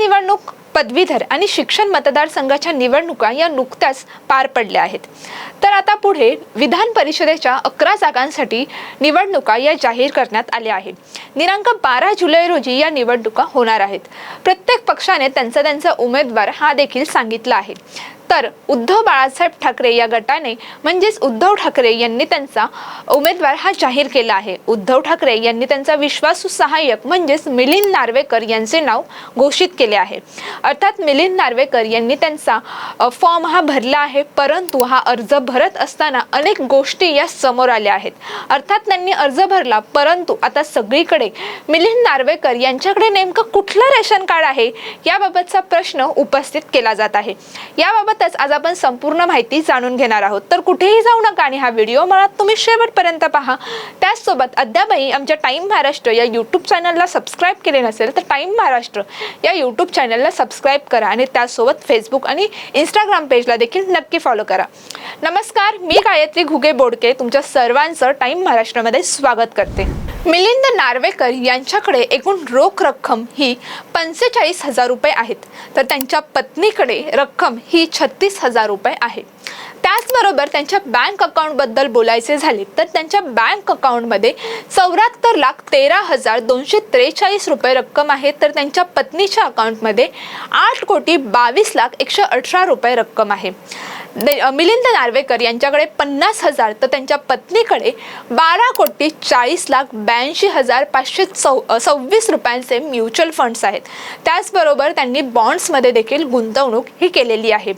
निवडणूक पदवीधर आणि शिक्षण मतदारसंघाच्या निवडणुका या नुकत्याच पार पडल्या आहेत. तर आता पुढे विधान परिषदेच्या अकरा जागांसाठी निवडणुका या जाहीर करण्यात आल्या आहेत. दिनांक बारा जुलै रोजी या निवडणुका होणार आहेत. प्रत्येक पक्षाने त्यांचा त्यांचा उमेदवार हा देखील सांगितला आहे. तर उद्धव बाळासाहेब ठाकरे या गटाने म्हणजेच उद्धव ठाकरे यांनी त्यांचा उमेदवार हा जाहीर केला आहे. उद्धव ठाकरे यांनी त्यांचा विश्वासू सहाय्यक म्हणजेच मिलिंद नार्वेकर यांचे नाव घोषित केले आहे. अर्थात मिलिंद नार्वेकर यांनी त्यांचा फॉर्म हा भरला आहे परंतु हा अर्ज भरत असताना अनेक गोष्टी या समोर आल्या आहेत. अर्थात त्यांनी अर्ज भरला परंतु आता सगळीकडे मिलिंद नार्वेकर यांच्याकडे नेमकं कुठलं रेशन कार्ड आहे? याबाबतचा प्रश्न उपस्थित केला जात आहे. याबाबत यासोबतच आज आपण संपूर्ण माहिती जाणून घेणार आहोत. तर कुठेही जाऊ नका आणि हा व्हिडिओ मला तुम्ही शेवटपर्यंत पहा. त्याचसोबत अद्यापही आमच्या टाईम महाराष्ट्र या यूट्यूब चॅनलला सबस्क्राईब केले नसेल तर टाईम महाराष्ट्र या यूट्यूब चॅनलला सबस्क्राईब करा आणि त्यासोबत फेसबुक आणि इंस्टाग्राम पेजला देखील नक्की फॉलो करा. नमस्कार मी गायत्री घुगे बोडके तुमच्या सर्वांचं टाईम महाराष्ट्रामध्ये स्वागत करते. मिलिंद नार्वेकर यांच्याकडे एकूण रोख रक्कम ही पंचेचाळीस हजार रुपये आहेत. तर त्यांच्या पत्नीकडे रक्कम ही छत्तीस हजार रुपये आहे. त्याचबरोबर त्यांच्या बँक अकाउंटबद्दल बोलायचे झाले तर त्यांच्या बँक अकाउंटमध्ये चौऱ्याहत्तर लाख तेरा हजार दोनशे त्रेचाळीस रुपये रक्कम आहे. तर त्यांच्या पत्नीच्या अकाउंटमध्ये आठ कोटी बावीस लाख एकशे अठरा रुपये रक्कम आहे. मिलिंद नार्वेकर यांच्याकडे पन्नास हजार तर त्यांच्या पत्नीकडे बारा कोटी चाळीस लाख ब्याऐंशी हजार पाचशे चौ सव्वीस रुपयांचे म्युच्युअल फंड्स आहेत. त्याचबरोबर त्यांनी बॉन्ड्समध्ये देखील गुंतवणूक ही केलेली आहे.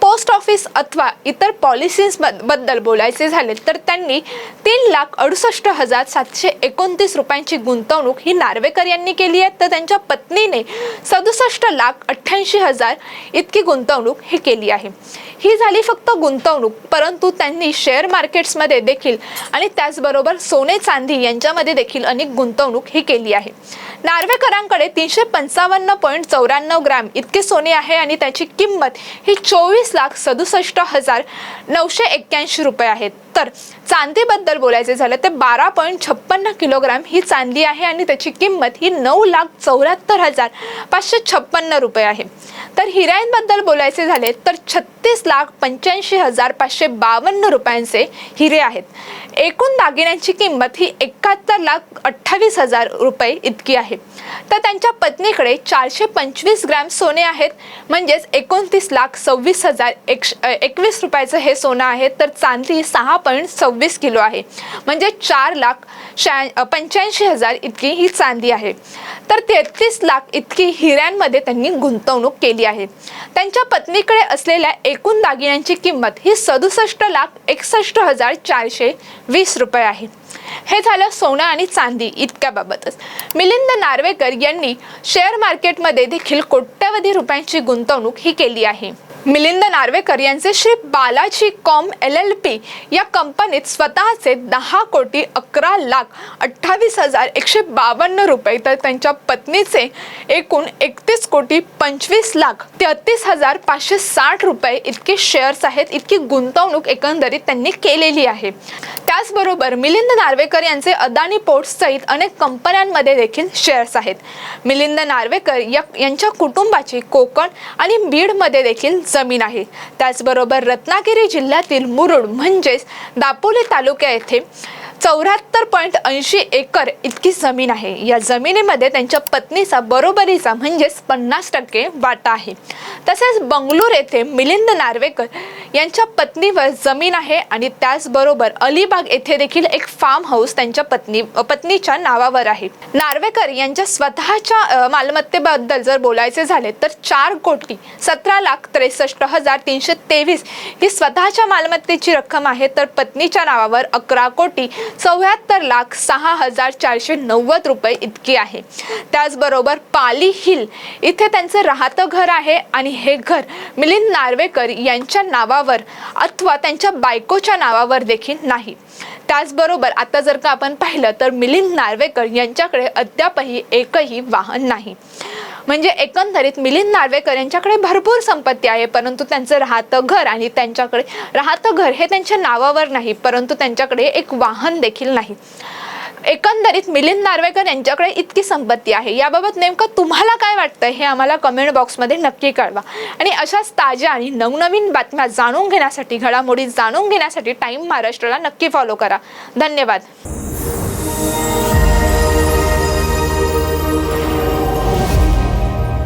पोस्ट ऑफिस अथवा इतर पॉलिसीजबद्दल बोलायचे झाले तर त्यांनी तीन लाख अडुसष्ट हजार सातशे एकोणतीस रुपयांची गुंतवणूक ही नार्वेकर यांनी केली आहे. तर त्यांच्या पत्नीने सदुसष्ट लाख अठ्ठ्याऐंशी हजार इतकी गुंतवणूक ही केली आहे. ही झाली फक्त गुंतवणूक परंतु त्यांनी शेअर मार्केट्समध्ये देखील आणि त्याचबरोबर सोने चांदी यांच्यामध्ये देखील अनेक गुंतवणूक ही केली आहे. नार्वेकरांकडे तीनशे पंचावन्न पॉईंट चौऱ्याण्णव ग्रॅम इतके सोने आहे आणि त्याची किंमत ही चोवीस लाख सदुसष्ट हजार नऊशे एक्क्याऐंशी रुपये आहेत. तर चांदीबद्दल बोलायचे झालं तर बारा पॉईंट छप्पन्न किलोग्राम ही चांदी आहे आणि त्याची किंमत ही नऊ लाख चौऱ्याहत्तर हजार पाचशे छप्पन्न रुपये आहे. तर हिऱ्यांबद्दल बोलायचे झाले तर छत्तीस लाख पंच्याऐंशी हजार पाचशे बावन्न रुपयांचे हिरे आहेत. एकूण दागिन्यांची किंमत ही एकाहत्तर लाख अठ्ठावीस हजार रुपये इतकी आहे. तर त्यांच्या पत्नीकडे चारशे पंचवीस ग्रॅम सोने आहेत. म्हणजेच एकोणतीस लाख सव्वीस हजार एकश एकवीस रुपयाचं हे सोनं आहे. तर चांदी सहा पॉईंट सव्वीस किलो आहे. म्हणजे चार लाख शहा पंच्याऐंशी हजार इतकी ही चांदी आहे. तर तेहतीस लाख इतकी हिऱ्यांमध्ये त्यांनी गुंतवणूक केली आहे. त्यांच्या पत्नीकडे असलेल्या एकूण दागिन्यांची किंमत ही सदुसष्ट लाख एकसष्ट हजार चारशे वीस रुपये आहे. हे झालं सोनं आणि चांदी इतक्याबाबतच. मिलिंद नार्वेकर यांनी शेअर मार्केटमध्ये देखील कोट्यवधी रुपयांची गुंतवणूक ही केली आहे. मिलिंद नार्वेकर यांचे Shri Balaji com L L P या कंपनीत स्वतःचे दहा कोटी अकरा लाख अठ्ठावीस हजार एकशे बावन्न रुपये तर त्यांच्या पत्नीचे एकूण एकतीस कोटी पंचवीस लाख तेहतीस हजार पाचशे साठ रुपये इतके शेअर्स आहेत इतकी गुंतवणूक एकंदरीत त्यांनी केलेली आहे. त्याचबरोबर मिलिंद नार्वेकर यांचे अदानी पोर्ट्स सहित अनेक कंपन्यांमध्ये देखील शेअर्स आहेत. मिलिंद नार्वेकर या यांच्या कुटुंबाची कोकण आणि बीडमध्ये देखील जमीन आहे. त्याचबरोबर रत्नागिरी जिल्ह्यातील मुरुड म्हणजेच दापोली तालुक्या येथे चौऱ्याहत्तर पॉईंट ऐंशी एकर इतकी जमीन आहे. या जमिनीमध्ये त्यांच्या पत्नीचा बरोबरीचा म्हणजेच पन्नास टक्के वाटा आहे. तसेच बंगळूर येथे मिलिंद नार्वेकर यांच्या पत्नीवर जमीन आहे आणि त्याचबरोबर अलिबाग येथे देखील एक फार्म हाऊस त्यांच्या पत्नी पत्नीच्या नावावर आहे. नार्वेकर यांच्या स्वतःच्या मालमत्तेबद्दल जर बोलायचे झाले तर चार कोटी सतरा लाख त्रेसष्ट हजार तीनशे तेवीस ही स्वतःच्या मालमत्तेची रक्कम आहे. तर पत्नीच्या नावावर अकरा कोटी चौऱ्याहत्तर लाख सहा हजार चारशे नव्वद रुपये इतकी आहे. त्याचबरोबर पाली हिल इथे त्यांचं राहतं घर आहे आणि हे घर मिलिंद नार्वेकर यांच्या नावावर अथवा त्यांच्या बायकोच्या नावावर देखील नाही. त्याचबरोबर आता जर का आपण पाहिलं तर मिलिंद नार्वेकर यांच्याकडे अद्यापही एकही वाहन नाही. म्हणजे एकंदरीत मिलिंद नार्वेकर यांच्याकडे भरपूर संपत्ती आहे परंतु त्यांचं राहतं घर आणि त्यांच्याकडे राहतं घर हे त्यांच्या नावावर नाही परंतु त्यांच्याकडे एक वाहन देखील नाही. एकंदरीत मिलिंद नार्वेकर यांच्याकडे इतकी संपत्ती आहे. याबाबत नेमकं तुम्हाला काय वाटतं हे आम्हाला कमेंट बॉक्समध्ये नक्की कळवा. आणि अशाच ताज्या आणि नवनवीन बातम्या जाणून घेण्यासाठी घडामोडी जाणून घेण्यासाठी टाईम महाराष्ट्राला नक्की फॉलो करा. धन्यवाद.